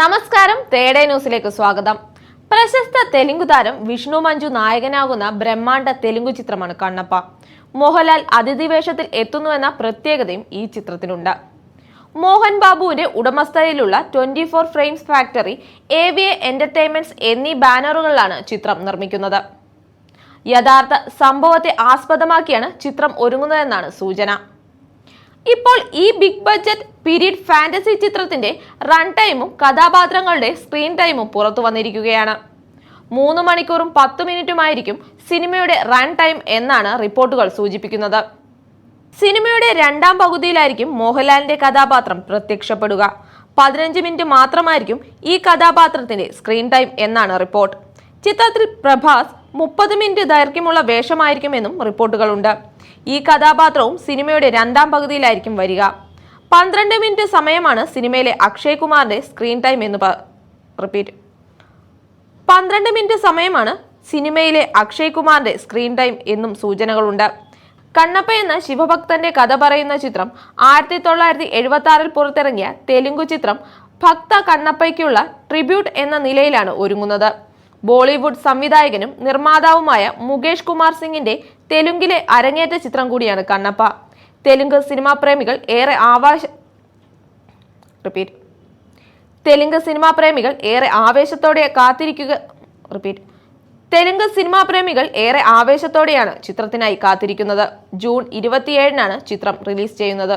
നമസ്കാരം തേടേ ന്യൂസിലേക്ക് സ്വാഗതം. പ്രശസ്ത തെലുങ്കു താരം വിഷ്ണു മഞ്ജു നായകനാകുന്ന ബ്രഹ്മാണ്ഡ തെലുങ്കു ചിത്രമാണ് കണ്ണപ്പ. മോഹൻലാൽ അതിഥി വേഷത്തിൽ എത്തുന്നുവെന്ന പ്രത്യേകതയും ഈ ചിത്രത്തിനുണ്ട്. മോഹൻ ബാബുവിന്റെ ഉടമസ്ഥതയിലുള്ള twenty four frames factory A V A entertainments എന്നീ ബാനറുകളിലാണ് ചിത്രം നിർമ്മിക്കുന്നത്. യഥാർത്ഥ സംഭവത്തെ ആസ്പദമാക്കിയാണ് ചിത്രം ഒരുങ്ങുന്നതെന്നാണ് സൂചന. ഇപ്പോൾ ഈ ബിഗ് ബഡ്ജറ്റ് പീരീഡ് ഫാന്റസി ചിത്രത്തിന്റെ റൺ ടൈമും കഥാപാത്രങ്ങളുടെ സ്ക്രീൻ ടൈമും പുറത്തു വന്നിരിക്കുകയാണ്. മൂന്ന് മണിക്കൂറും പത്ത് മിനിറ്റുമായിരിക്കും സിനിമയുടെ റൺ ടൈം എന്നാണ് റിപ്പോർട്ടുകൾ സൂചിപ്പിക്കുന്നത്. സിനിമയുടെ രണ്ടാം പകുതിയിലായിരിക്കും മോഹൻലാലിന്റെ കഥാപാത്രം പ്രത്യക്ഷപ്പെടുക. പതിനഞ്ച് മിനിറ്റ് മാത്രമായിരിക്കും ഈ കഥാപാത്രത്തിന്റെ സ്ക്രീൻ ടൈം എന്നാണ് റിപ്പോർട്ട്. ചിത്രത്തിൽ പ്രഭാസ് മുപ്പത് മിനിറ്റ് ദൈർഘ്യമുള്ള വേഷമായിരിക്കുമെന്നും റിപ്പോർട്ടുകളുണ്ട്. ഈ കഥാപാത്രവും സിനിമയുടെ രണ്ടാം പകുതിയിലായിരിക്കും വരിക. പന്ത്രണ്ട് മിനിറ്റ് സമയമാണ് സിനിമയിലെ അക്ഷയ് കുമാറിന്റെ സ്ക്രീൻ ടൈം എന്ന് റിപ്പീറ്റ് പന്ത്രണ്ട് മിനിറ്റ് സമയമാണ് സിനിമയിലെ അക്ഷയ് കുമാറിന്റെ സ്ക്രീൻ ടൈം എന്നും സൂചനകളുണ്ട്. കണ്ണപ്പ എന്ന ശിവഭക്തന്റെ കഥ പറയുന്ന ചിത്രം ആയിരത്തി തൊള്ളായിരത്തി എഴുപത്തി ആറിൽ പുറത്തിറങ്ങിയ തെലുങ്കു ചിത്രം ഭക്ത കണ്ണപ്പയ്ക്കുള്ള ട്രിബ്യൂട്ട് എന്ന നിലയിലാണ് ഒരുങ്ങുന്നത്. ബോളിവുഡ് സംവിധായകനും നിർമ്മാതാവുമായ മുകേഷ് കുമാർ സിംഗിന്റെ തെലുങ്കിലെ അരങ്ങേറ്റ ചിത്രം കൂടിയാണ് കണ്ണപ്പ. തെലുങ്ക് സിനിമാ പ്രേമികൾ ഏറെ ആവാശ റിപ്പീറ്റ് തെലുങ്ക് സിനിമാ പ്രേമികൾ ഏറെ ആവേശത്തോടെ കാത്തിരിക്കുക റിപ്പീറ്റ് തെലുങ്ക് സിനിമാ പ്രേമികൾ ഏറെ ആവേശത്തോടെയാണ് ചിത്രത്തിനായി കാത്തിരിക്കുന്നത്. ജൂൺ ഇരുപത്തിയേഴിനാണ് ചിത്രം റിലീസ് ചെയ്യുന്നത്.